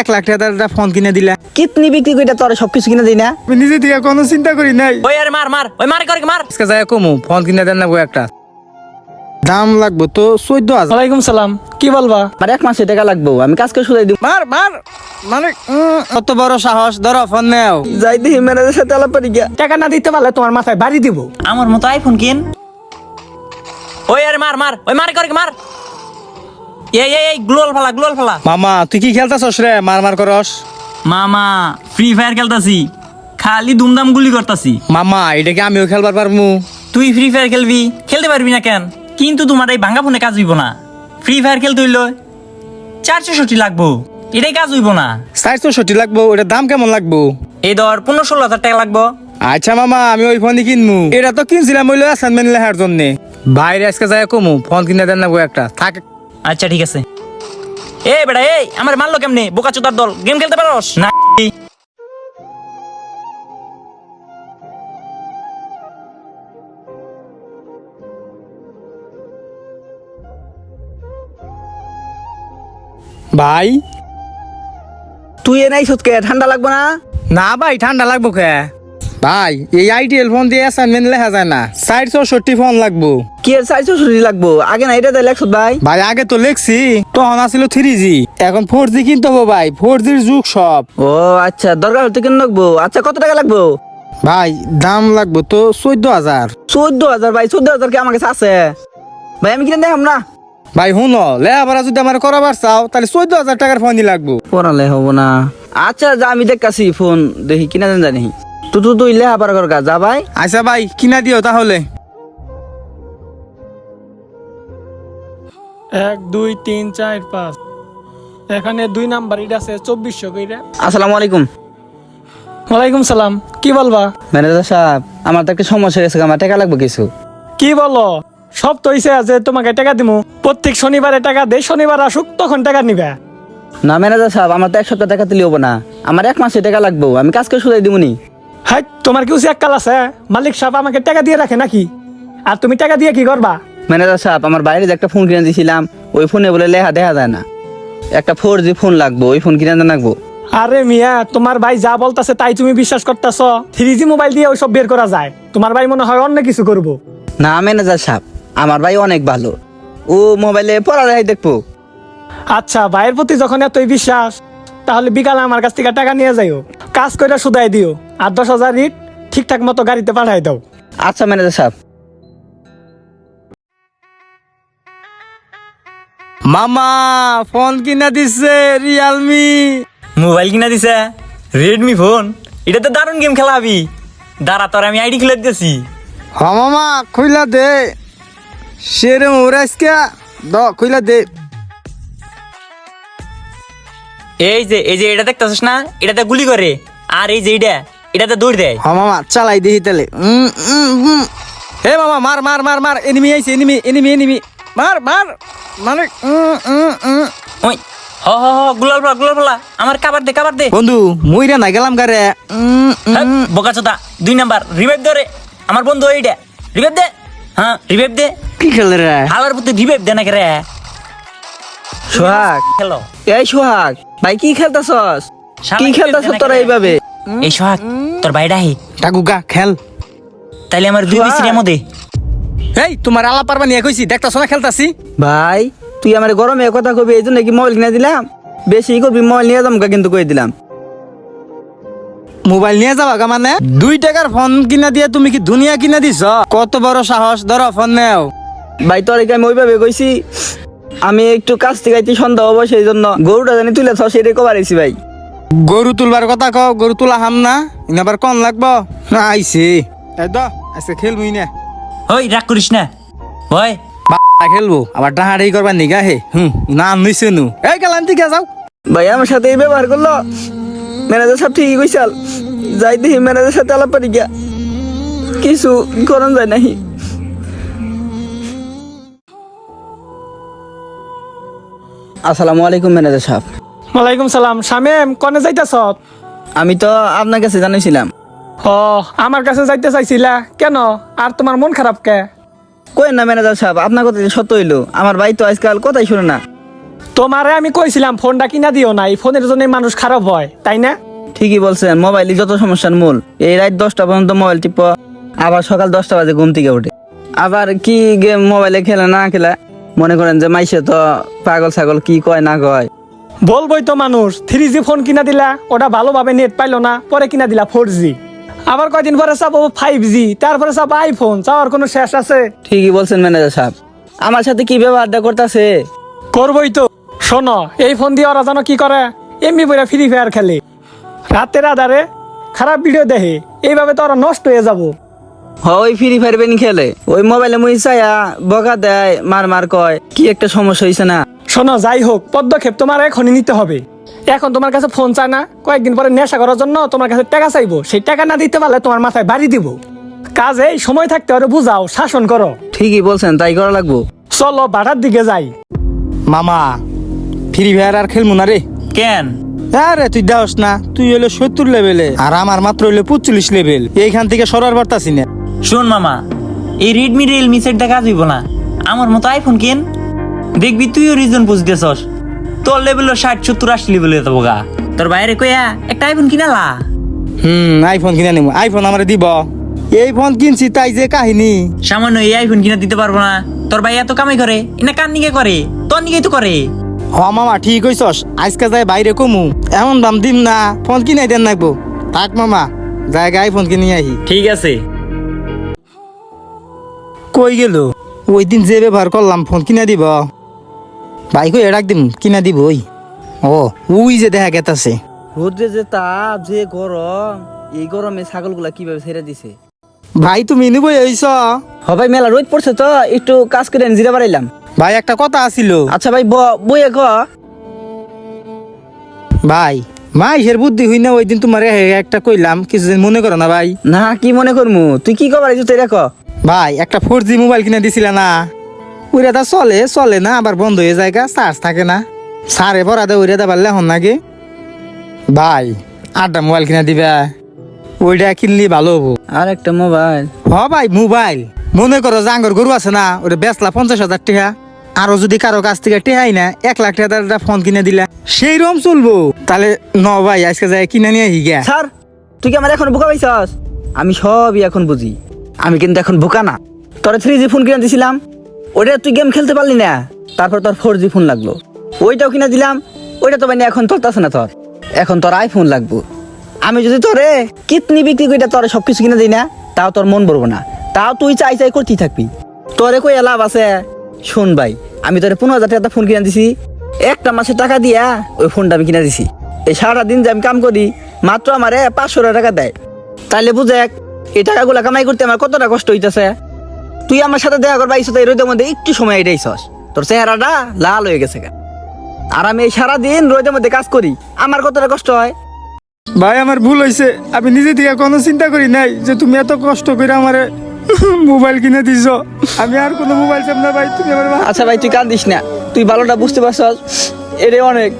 এক লাখ টাকা ফোন কিনে দিলে। কিতনি বিক্রি করে তোর সবকিছু কিনে দিই না? আমি নিজে থেকে কোনো চিন্তা করি নাই। ওই আরে মার মার ওই মার করে মার। আজকে যাই কমু ফোন কিনে দেন না গো একটা। দাম লাগবো তো চোদ্দ হাজার। ওয়ালাইকুম সালাম কি বলবা? আমার এক মাসে টাকা লাগবো আমি কাজ করে শুধাই দিব। মার মার মানে কত বড় সাহস ধরো ফোন নেও। যাই দেখি ম্যানেজার সাথে আলাপ পারি গিয়া। টাকা না দিতে পারলে তোমার মাথায় বাড়ি দিব। আমার মতো আইফোন কিন। ওই আরে মার মার ওই মার করে মার। এই এই এই গ্লোয়াল ফালা গ্লোয়াল ফালা। মামা তুই কি খেলতাছস রে? মার মার করস। মামা ফ্রি ফায়ার খেলতাছি। খালি দুমদাম গুলি করতাছি। মামা এটাকে আমিও খেলবার পারমু? তুই ফ্রি ফায়ার খেলবি? খেলতে পারবি না কেন? কিন্তু তোমার এই ভাঙ্গা ফোনে কাজ হইব না। ফ্রি ফায়ার খেলতে হইল চারশো ষষ্টি লাগবো। এটাই কাজ হইব না। সাইজ তো লাগবো ওটার দাম কেমন লাগবো? এই ধর পনেরো ষোলো হাজার টাকা লাগবো। আচ্ছা মামা আমি ওই ফোনই কিনমু। এটা তো কিনছিলাম ওই অ্যাসাইনমেন্ট লেখার জন্য। বাইরে আজকে যাই কমু ফোন কিনে দেন না একটা। থাক। আচ্ছা ঠিক আছে। এই বেটা এই আমার মারলো কেমনে? বোকা চোদার দল। গেম খেলতে পারোস? না। ভাই তুই এ নাই সৎকে ঠান্ডা লাগবো না? না ভাই ঠান্ডা লাগবো কে? ভাই এই আইটিএল ফোন দিয়ে অ্যাসাইনমেন্ট লেখা যায় না। সাইড চৌষট্টি ফোন লাগবো। কি এর ছুটি লাগবো? আগে না এটা লাগছো ভাই। ভাই আগে তো লেখছি তখন আসছিল থ্রি জি এখন ফোর জি কিনতে হবে ভাই ফোর জির যুগ সব। ও আচ্ছা দরকার হতে কেন লাগবো আচ্ছা কত টাকা লাগবো? ভাই দাম লাগবো তো চোদ্দ হাজার। চোদ্দ হাজার ভাই চোদ্দ হাজার কি আমার কাছে আছে? ভাই আমি কিনে দেখাম না। ভাই শুন লেখাপড়া যদি আমার করাবার চাও তাহলে চোদ্দ হাজার টাকার ফোনই লাগবো। পড়ালে হব না। আচ্ছা যা আমি দেখতাছি ফোন দেখি কিনা জানি। তু তু তুই লেহা পারা কর যা ভাই। আচ্ছা ভাই কিনা দিও তাহলে। এক দুই তিন চার পাঁচ। এখানে দুই নাম্বার এটা আছে চব্বিশশো কইরা। আসসালামু আলাইকুম। ওয়ালাইকুম সালাম। কি বলবা? ম্যানেজার সাহেব আমার তো একটা সমস্যা গেছে আমার টাকা লাগবে কিছু। কি বলো? সব তো হইছে যে তোমাকে টাকা দিমু। প্রত্যেক শনিবারে টাকা দে শনিবার আসুক তখন টাকা নিবে। না ম্যানেজার সাহেব আমার তো এক সপ্তাহ টাকা দিলে হব না। আমার এক মাসে টাকা লাগবো আমি কাজ করে শুধাই দিবনি হাই তোমার কি উচিত কাল আছে? মালিক সাহেব আমাকে টাকা দিয়ে রাখে নাকি? আর তুমি টাকা দিয়ে কি করবা? ম্যানেজার সাহেব আমার বাইরে যে একটা ফোন কিনে দিয়েছিলাম ওই ফোনে বলে লেখা দেখা যায় না। একটা ফোর জি ফোন লাগবো ওই ফোন কিনে দেন লাগবো আরে মিয়া তোমার ভাই যা বলতাছে তাই তুমি বিশ্বাস করতেছ? থ্রি জি মোবাইল দিয়ে ওইসব বের করা যায়। তোমার ভাই মনে হয় অন্য কিছু করব। না ম্যানেজার সাহেব আমার ভাই অনেক ভালো। ও মোবাইলে পড়া দেখাই দেখব। আচ্ছা ভাইয়ের প্রতি যখন এতই বিশ্বাস তাহলে বিকালে আমার কাছ থেকে টাকা নিয়ে যাইও। কাজ করে শুধাই দিও। আর দশ হাজার রিট ঠিকঠাক মতো গাড়িতে পাঠাই দাও। আচ্ছা ম্যানেজার সাহেব। মামা ফোন কিনা দিছে রিয়ালমি মোবাইল কিনা দিছে? Redmi phone? এটা তো দারুণ গেম খেলাবি দাঁড়া তোর আমি আইডি খুলে দিতেছি। হ মামা খুইলা দে। সেরে মোরাইসকে দ খুইলা দে। এই যে এই যে এটা দেখতেছিস না? এটাতে গুলি করে। আর এই যে এটা এটাতে দৌড় দেয় হ মামা চালাই দেখি তাহলে। হে মামা মার মার মার মার এনিমি আইছে এনিমি এনিমি এনিমি মার মার মানে। ওই হ হ হ গুলাল ফলা গুলাল ফলা আমার কাবার দে কাবার দে। বন্ধু মুইরা না গেলাম গারে। বোকা চোদা দুই নাম্বার রিভাইভ ধরে আমার বন্ধু এইটা রিভাইভ দে। হ্যাঁ রিভাইভ দে। কি খেলে রে? হালার প্রতি রিভাইভ দে নাকি রে? সোহাগ। খেলো। এই সোহাগ ভাই কি খেলতাছস? শালা কি কি খেলতাছস তোরা এইভাবে? এই সোহাগ তোর বাইডা হি। টাকুগা খেল। তাইলে আমার দুই। বিসির মধ্যে এই তোমার আলা পারবা নিয়ে কইছি দেখতাছ না খেলতাছি? ভাই তুই আমার গরমে কথা কবি এই জন্য কি মোবাইল কিনে দিলাম? বেশি করবি মোবাইল নিয়ে যাম কিন্তু কই দিলাম। মোবাইল নিয়ে যাবা গা মানে? দুই টাকার ফোন কিনা দিয়ে তুমি কি দুনিয়া কিনা দিছ? কত বড় সাহস ধরো ফোন নেও। ভাই তোর আমি ওইভাবে কইছি আমি একটু কাজ থেকে সন্ধ্যা হব সেই জন্য গরুটা জানি তুলে থাও সেটাই কবার ভাই। গরু তুলবার কথা কও গরু তুলা হাম না আবার কম লাগবো? না আইছে। এই দ আজকে খেলবই না। ওই রাগ করিস না। ওই। বা খেলব আবার ডাহাড়ি করবার নিগা হে। হুম নাম নিছে নু। এই গেলাম ঠিক যাও। ভাই আমার সাথে এই ব্যবহার করল? ম্যানেজার সব ঠিকই কইসাল। যাই দেখি ম্যানেজার সাথে আলাপ পারি গিয়া। কিছু করান যায় নাহি। আসসালামু আলাইকুম ম্যানেজার সাহেব। ওয়ালাইকুম সালাম। শামেম কনে যাইতেছ আমি তো আপনার কাছে জানাইছিলাম। ও আমার কাছে যাইতে চাইছিলা। কেন? আর তোমার মন খারাপ কে? কই না ম্যানেজার সাহেব? আপনার কথা সত্য হইল। আমার ভাই তো আজকাল কথাই শুনে না। তোমারে আমি কইছিলাম ফোনটা কিনা দিও না। এই ফোনের জন্য মানুষ খারাপ হয় তাই না? ঠিকই বলছেন মোবাইলই যত সমস্যার মূল। এই রাত দশটা পর্যন্ত মোবাইল টিপ আবার সকাল দশটা বাজে ঘুম থেকে উঠে। আবার কি গেম মোবাইলে খেলে না খেলে? মনে করেন যে মাইসে তো পাগল ছাগল কি কয় না কয়। বলবই তো মানুষ থ্রি জি ফোন কিনা দিলা ওটা ভালোভাবে নেট পাইলো না পরে কিনা দিলা ফোর জি আবার কয়দিন পরে চাবো ফাইভ জি তারপরে চাবো আইফোন চাওয়ার কোনো শেষ আছে? ঠিকই বলছেন ম্যানেজার সাহেব। আমার সাথে কি ব্যবহারটা করতেছে? করবই তো। শোনো এই ফোন দিয়ে ওরা জানো কি করে? এমনি বইরা ফ্রি ফায়ার খেলে। রাতের আধারে খারাপ ভিডিও দেখে এইভাবে তো ওরা নষ্ট হয়ে যাব। ওই ফ্রি ফায়ার বেন খেলে। ওই মোবাইলে মুই চাইয়া বকা দেয় মার মার কয় কি একটা সমস্যা হয়েছে না? শোনো যাই হোক পদক্ষেপ তোমার এখনই নিতে হবে। এখন তোমার কাছে ফোন চায় না কয়েকদিন পরে নেশা করার জন্য তোমার কাছে টাকা চাইব। সেই টাকা না দিতে পারলে তোমার মাথায় বাড়ি দিব। কাজে সময় থাকতে ওরে বুঝাও শাসন করো। ঠিকই বলছেন তাই করা লাগবো। চলো বাটার দিকে যাই। মামা ফ্রি ফায়ার আর খেলব না রে। কেন? আরে তুই দেওস না তুই হলো সত্তর লেভেলে আর আমার মাত্র হইল পঁচল্লিশ লেভেল এইখান থেকে সরার পারতাছি না। শোন মামা এই রেডমি রিয়েলমি সেটটা কাজ হইব না। আমার মতো আইফোন কেন? দেখবি তুইও রিজন বুঝতেছস। তোর লেভেল ষাট সত্তর আশি লেভেল হয়ে যাব গা। তোর বাইরে কইয়া একটা আইফোন কিনালা? হুম আইফোন কিনে নিব আইফোন আমার দিব। এই ফোন কিনছি তাই যে কাহিনী। সামান্য এই আইফোন কিনা দিতে পারব না। তোর ভাই এত কামাই করে এনা কার নিকে করে? তোর নিকেই তো করে। হ মামা ঠিক হইছস আজকে যাই বাইরে কমু। এমন দাম দিম না ফোন কিনে দেন নাকবো থাক মামা জায়গা আইফোন কিনে আহি। ঠিক আছে। কই গেল? ওই দিন যে ব্যবহার করলাম ফোন কিনা দিব। ভাই কই এড়াক দিম কিনা দিব ওই। ও উই যে দেখা গেতাছে। রোদ্রে যে তাপ যে গরম এই গরমে ছাগলগুলা কীভাবে ছেড়ে দিছে? ভাই তুমি নিবই হইছ। হবাই মেলা রোদ পড়ছে তো একটু কাজ করে জিরা বাড়াইলাম। ভাই একটা কথা আছিল। আচ্ছা ভাই বইয়ে ক। ভাই মাইসের বুদ্ধি হই না ওই দিন তোমার একটা কইলাম কিছুদিন মনে করো না ভাই। না কি মনে করমু? তুই কি কবার তুই ক? ভাই একটা ফোর জি মোবাইল কিনে দিছিল না। তা চলে চলে না আবার বন্ধ হয়ে যায় গা চার্জ থাকে না। সারে পড়া দে ওইটা দা পারলে হন নাকি? ভাই আটটা মোবাইল কিনে দিবা। ওইটা কিনলি ভালো হব। আর একটা মোবাইল। হ ভাই মোবাইল। মনে করো জাঙ্গর গরু আছে না ওটা বেচলা পঞ্চাশ হাজার টাকা। আরও যদি কারও কাছ থেকে টেহাই না এক লাখ টাকা একটা ফোন কিনে দিলা। সেই রকম চলবো। তাহলে ন ভাই আজকে যাই কিনে নিয়ে আহি গা স্যার তুই কি আমার এখন বোকা পাইছস? আমি সবই এখন বুঝি। আমি কিন্তু এখন বোকা না। তোর থ্রি জি ফোন কিনে দিছিলাম। ওইটা তুই গেম খেলতে পারলি না। তারপর তোর ফোর জি ফোন লাগল। ওইটাও কিনে দিলাম, ওইটা তো মানে এখন চলতেছে না তোর। এখন তোর আইফোন লাগবো। আমি যদি তোরে কিতনি বিক্রি করে তোর সবকিছু কিনে দিই না, তাও তোর মন ভরবো না। তাও তুই চাই চাই করতেই থাকবি। তোরে কই লাভ আছে? শোন ভাই, আমি তোরে পনেরো হাজার টাকা ফোন কিনে দিছি। একটা মাসে টাকা দিয়া ওই ফোনটা আমি কিনে দিছি। এই সারা দিন যে আমি কাম করি, মাত্র আমারে পাঁচশো টাকা দেয়। তাইলে বুঝেক এই টাকাগুলা কামাই করতে আমার কতটা কষ্ট হইতেছে? তুই আমার সাথে দেখা করবা আইসো তো এই রোদের মধ্যে একটু সময় এটাইছস তোর চেহারাটা লাল হয়ে গেছে আর আমি এই সারাদিন রোদের মধ্যে কাজ করি আমার কতটা কষ্ট হয়? ভাই আমার ভুল হয়েছে আমি নিজে থেকে কোনো চিন্তা করি নাই যে তুমি এত কষ্ট করে আমারে মোবাইল কিনে দিছ। আমি আর কোনো মোবাইল চাপ না ভাই তুমি আমার আচ্ছা ভাই তুই কান্দিস না। তুই ভালোটা বুঝতে পারছস এটাই অনেক।